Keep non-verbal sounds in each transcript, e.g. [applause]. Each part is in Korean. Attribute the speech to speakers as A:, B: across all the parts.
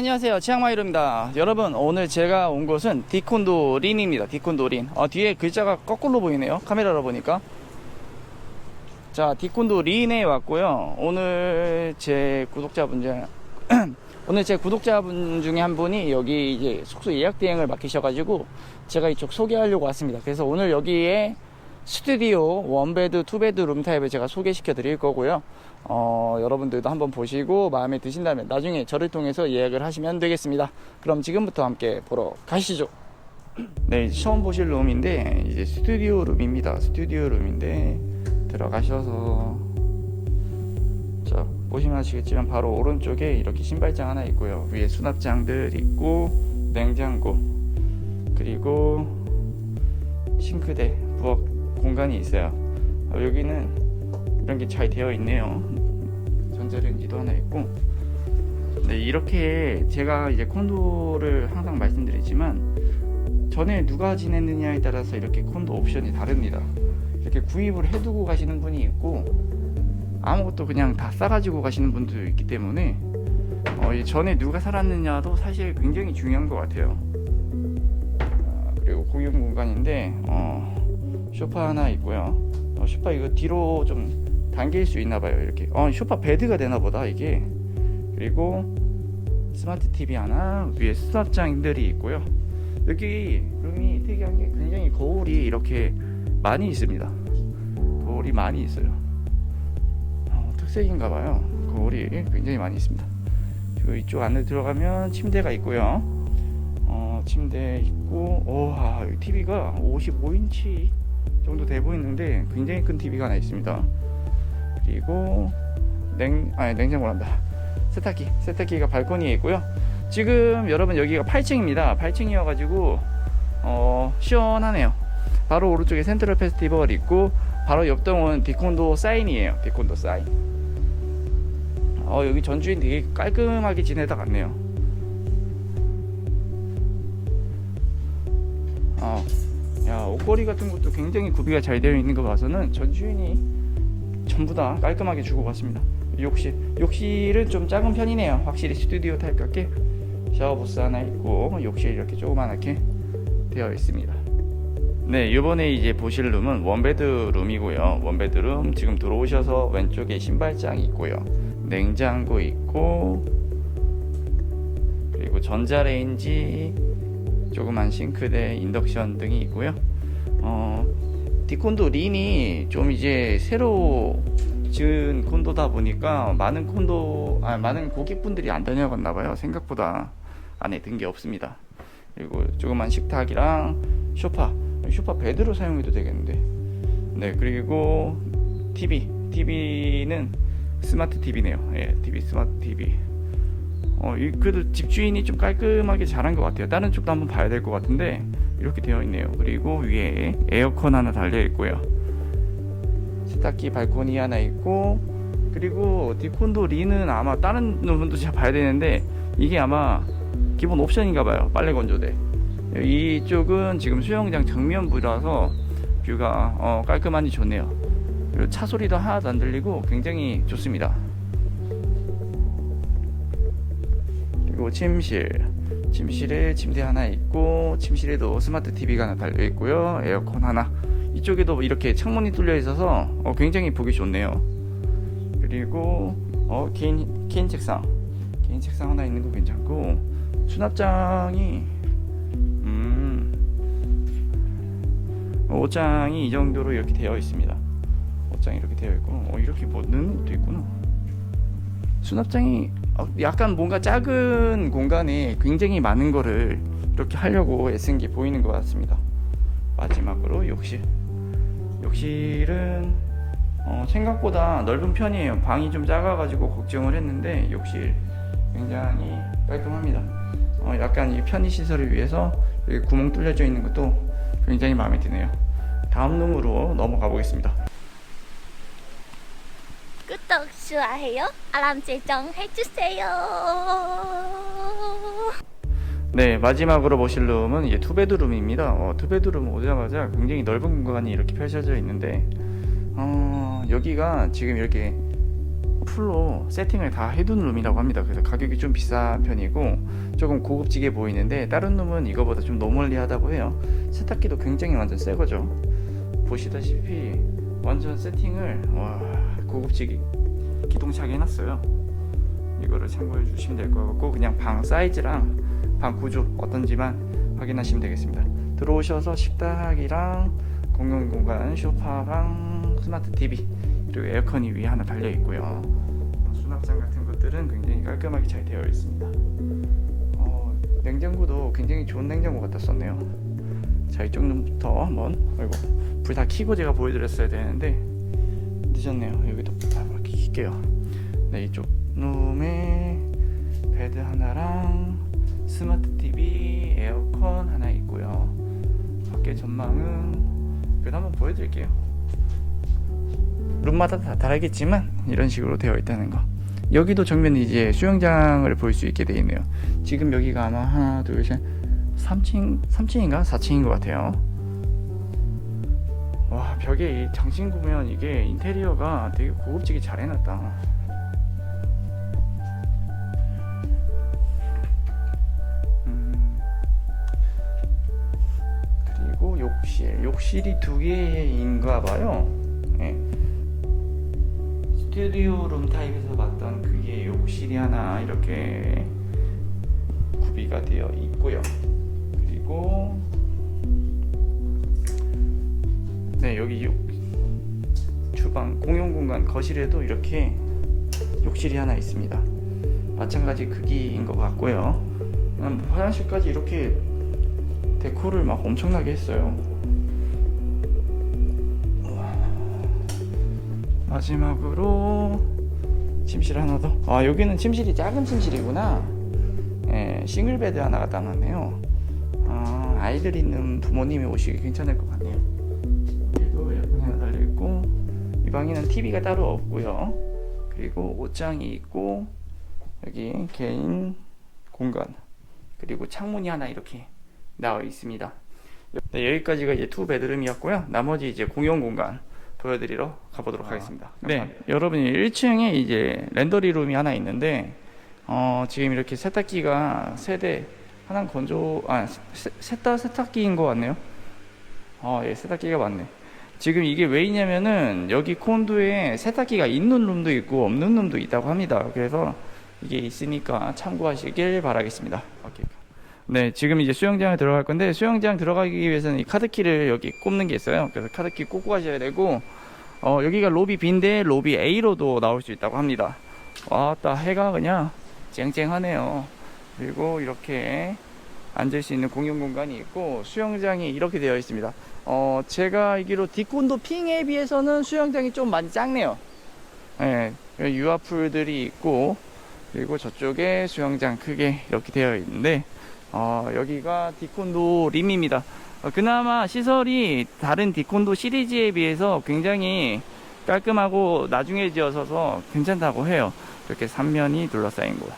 A: 안녕하세요. 치앙마이루입니다. 여러분 오늘 제가 온 곳은 디콘도 린입니다. 디콘도 린. 어, 뒤에 글자가 거꾸로 보이네요. 카메라로 보니까. 자 디콘도 린에 왔고요. 오늘 제 구독자분 중 [clears throat] 오늘 제 구독자분 중에 한 분이 여기 이제 숙소 예약 대행을 맡기셔가지고 제가 이쪽 소개하려고 왔습니다. 그래서 오늘 여기에 스튜디오 원베드 투베드 룸 타입을 제가 소개시켜 드릴 거고요 어, 여러분들도 한번 보시고 마음에 드신다면 나중에 저를 통해서 예약을 하시면 되겠습니다. 그럼 지금부터 함께 보러 가시죠. 네, 처음 보실 룸인데 이제 스튜디오 룸입니다. 스튜디오 룸인데 들어가셔서 자 보시면 아시겠지만 바로 오른쪽에 이렇게 신발장 하나 있고요. 위에 수납장들 있고 냉장고 그리고 싱크대 부엌 공간이 있어요. 어, 여기는 이런 게 잘 되어 있네요. 전자레인지도 하나 있고. 네, 이렇게 제가 이제 콘도를 항상 말씀드리지만 전에 누가 지냈느냐에 따라서 이렇게 콘도 옵션이 다릅니다. 이렇게 구입을 해두고 가시는 분이 있고 아무것도 그냥 다 싸가지고 가시는 분도 있기 때문에 어, 이 전에 누가 살았느냐도 사실 굉장히 중요한 것 같아요. 아, 그리고 공용 공간인데 어, 소파 하나 있고요. 어, 소파 이거 뒤로 좀 당길 수 있나 봐요 이렇게. 어 소파 베드가 되나 보다 이게. 그리고 스마트 TV 하나 위에 수납장들이 있고요. 여기 룸이 특이한 게 굉장히 거울이 이렇게 많이 있습니다. 거울이 많이 있어요. 어, 특색인가 봐요. 거울이 굉장히 많이 있습니다. 그리고 이쪽 안에 들어가면 침대가 있고요. 어, 침대 있고 오와 TV가 55인치 정도 돼 보이는데 굉장히 큰 TV가 하나 있습니다 그리고 냉 아니 냉장고란다. 세탁기 세탁기가 발코니에 있고요. 지금 여러분 여기가 8층입니다. 8층이어 가지고 어 시원하네요. 바로 오른쪽에 센트럴 페스티벌 있고 바로 옆 동은 디콘도 사인이에요. 디콘도 사인. 어 여기 전주인 되게 깔끔하게 지내다 갔네요. 어, 야 옷걸이 같은 것도 굉장히 구비가 잘 되어 있는 거 봐서는 전주인이 전부 다 깔끔하게 주고 갔습니다. 욕실 욕실은 좀 작은 편이네요. 확실히 스튜디오 타입 같게 샤워 부스 하나 있고 욕실 이렇게 조그만하게 되어 있습니다. 네, 이번에 이제 보실 룸은 원베드 룸이고요. 원베드 룸 지금 들어오셔서 왼쪽에 신발장이 있고요. 냉장고 있고 그리고 전자레인지 조그만 싱크대, 인덕션 등이 있고요. 어, 디콘도 린이 좀 이제 새로 지은 콘도다 보니까 많은 콘도 아 많은 고객분들이 안 다녀갔나 봐요. 생각보다 안에 든 게 없습니다. 그리고 조그만 식탁이랑 쇼파 쇼파 베드로 사용해도 되겠는데. 네 그리고 TV TV는 스마트 TV네요. 예 TV 스마트 TV 어, 이, 그래도 집주인이 좀 깔끔하게 잘한 것 같아요. 다른 쪽도 한번 봐야 될 것 같은데, 이렇게 되어 있네요. 그리고 위에 에어컨 하나 달려 있고요. 세탁기 발코니 하나 있고, 그리고 디콘도 리는 아마 다른 부분도 제가 봐야 되는데, 이게 아마 기본 옵션인가 봐요. 빨래 건조대. 이쪽은 지금 수영장 정면부라서 뷰가 어, 깔끔하니 좋네요. 그리고 차 소리도 하나도 안 들리고 굉장히 좋습니다. 그리고 침실 침실에 침대 하나 있고 침실에도 스마트 TV가 하나 달려 있고요. 에어컨 하나. 이쪽에도 이렇게 창문이 뚫려 있어서 어, 굉장히 보기 좋네요. 그리고 어, 개인, 개인 책상. 개인 책상 하나 있는 거 괜찮고 수납장이 음 옷장이 이 정도로 이렇게 되어 있습니다. 옷장이 이렇게 되어 있고 어, 이렇게 뭐 넣는 것도 있구나. 수납장이 어, 약간 뭔가 작은 공간에 굉장히 많은 거를 이렇게 하려고 애쓴 게 보이는 것 같습니다. 마지막으로 욕실. 욕실은 어, 생각보다 넓은 편이에요. 방이 좀 작아가지고 걱정을 했는데 욕실 굉장히 깔끔합니다. 어, 약간 이 편의 시설을 위해서 구멍 뚫려져 있는 것도 굉장히 마음에 드네요. 다음 룸으로 넘어가 보겠습니다.
B: 구독, 좋아요, 알람 설정 해주세요.
A: 네 마지막으로 보실 룸은 이제 투베드룸입니다 어, 투베드룸 오자마자 굉장히 넓은 공간이 이렇게 펼쳐져 있는데 어, 여기가 지금 이렇게 풀로 세팅을 다 해둔 룸이라고 합니다. 그래서 가격이 좀 비싼 편이고 조금 고급지게 보이는데 다른 룸은 이거보다 좀 노멀리하다고 해요. 세탁기도 굉장히 완전 새 거죠. 보시다시피 완전 세팅을 와 고급지게 기동차게 해놨어요. 이거를 참고해 주시면 될 것 같고 그냥 방 사이즈랑 방 구조 어떤지만 확인하시면 되겠습니다. 들어오셔서 식탁이랑 공용 공간 소파랑 스마트 TV 그리고 에어컨이 위에 하나 달려 있고요. 수납장 같은 것들은 굉장히 깔끔하게 잘 되어 있습니다. 어, 냉장고도 굉장히 좋은 냉장고 썼네요. 자 이쪽 룸부터 한번 아이고 불 다 켜고 제가 보여드렸어야 되는데 늦었네요. 여기도 다 이렇게 킬게요. 네 이쪽 룸에 베드 하나랑 스마트 TV, 에어컨 하나 있고요. 밖에 전망은 그래도 한번 보여드릴게요. 룸마다 다 다르겠지만 이런 식으로 되어 있다는 거. 여기도 정면 이제 수영장을 볼 수 있게 되어 있네요. 지금 여기가 아마 하나, 둘, 셋, 3층, 3층인가 4층인 것 같아요. 와 벽에 이 장신 보면 이게 인테리어가 되게 고급지게 잘 해놨다. 음. 그리고 욕실, 욕실이 두 개인가 봐요. 예. 스튜디오 룸 타입에서 봤던 그게 욕실이 하나 이렇게 구비가 되어 있고요. 그리고 네 여기 욕, 주방 공용 공간 거실에도 이렇게 욕실이 하나 있습니다. 마찬가지 크기인 것 같고요. 그냥 화장실까지 이렇게 데코를 막 엄청나게 했어요. 마지막으로 침실 하나 더. 아 여기는 침실이 작은 침실이구나. 예, 싱글 베드 하나가 따놨네요. 아, 아이들 있는 부모님이 오시기 괜찮을 것 같네요. 이 방에는 TV가 따로 없고요. 그리고 옷장이 있고 여기 개인 공간 그리고 창문이 하나 이렇게 나와 있습니다. 네, 여기까지가 이제 투 베드룸이었고요. 나머지 이제 공용 공간 보여드리러 가보도록 하겠습니다. 네, 여러분이 1층에 이제 렌더리 룸이 하나 있는데 어, 지금 이렇게 세탁기가 세대 하나 건조 아 세- 셋다 세탁기인 것 같네요. 아, 예, 세탁기가 맞네. 지금 이게 왜 있냐면은 여기 콘도에 세탁기가 있는 룸도 있고 없는 룸도 있다고 합니다. 그래서 이게 있으니까 참고하시길 바라겠습니다. 오케이. 네, 지금 이제 수영장에 들어갈 건데 수영장 들어가기 위해서는 이 카드키를 여기 꼽는 게 있어요. 그래서 카드키 꽂고 가셔야 되고 어, 여기가 로비 B인데 로비 A로도 나올 수 있다고 합니다. 와따 해가 그냥 쨍쨍하네요. 그리고 이렇게 앉을 수 있는 공용 공간이 있고 수영장이 이렇게 되어 있습니다. 어, 제가 알기로 디콘도 핑에 비해서는 수영장이 좀 많이 작네요. 예, 유아풀들이 있고 그리고 저쪽에 수영장 크게 이렇게 되어 있는데 어, 여기가 디콘도 림입니다. 어, 그나마 시설이 다른 디콘도 시리즈에 비해서 굉장히 깔끔하고 나중에 지어서서 괜찮다고 해요. 이렇게 삼면이 둘러싸인 곳.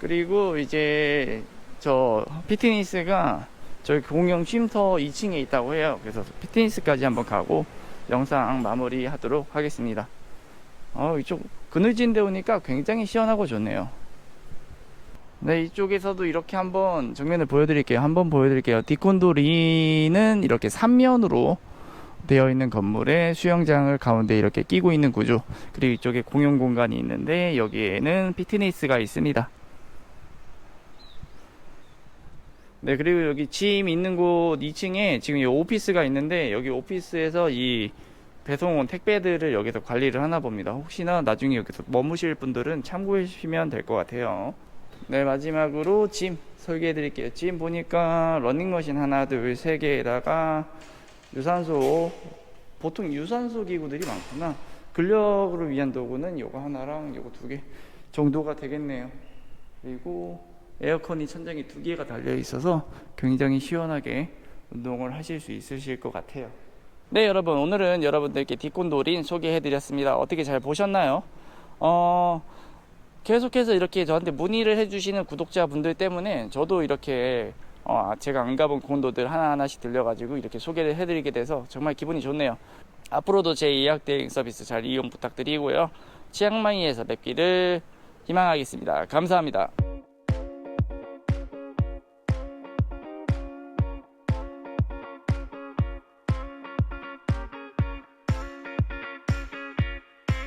A: 그리고 이제 저 피트니스가 저희 공영 쉼터 2층에 있다고 해요. 그래서 피트니스까지 한번 가고 영상 마무리 하도록 하겠습니다. 어, 이쪽 그늘진 데 오니까 굉장히 시원하고 좋네요. 네, 이쪽에서도 이렇게 한번 정면을 보여드릴게요. 한번 보여드릴게요. 디콘도리는 이렇게 3면으로 되어 있는 건물에 수영장을 가운데 이렇게 끼고 있는 구조. 그리고 이쪽에 공용 공간이 있는데 여기에는 피트니스가 있습니다. 네, 그리고 여기 짐 있는 곳 2층에 지금 이 오피스가 있는데 여기 오피스에서 이 배송 온 택배들을 여기서 관리를 하나 봅니다. 혹시나 나중에 여기서 머무실 분들은 참고해 주시면 될 것 같아요. 네, 마지막으로 짐 설계해 드릴게요. 짐 보니까 러닝머신 하나, 둘, 세 개에다가 유산소, 보통 유산소 기구들이 많구나. 근력을 위한 도구는 요거 하나랑 요거 두 개 정도가 되겠네요. 그리고 에어컨이 천장에 두 개가 달려 있어서 굉장히 시원하게 운동을 하실 수 있으실 것 같아요. 네, 여러분 오늘은 여러분들께 디콘도린 소개해 드렸습니다. 어떻게 잘 보셨나요? 어, 계속해서 이렇게 저한테 문의를 해주시는 구독자분들 때문에 저도 이렇게 어, 제가 안 가본 콘도들 하나하나씩 들려가지고 이렇게 소개를 해드리게 돼서 정말 기분이 좋네요. 앞으로도 제 예약 대행 서비스 잘 이용 부탁드리고요. 치앙마이에서 뵙기를 희망하겠습니다. 감사합니다.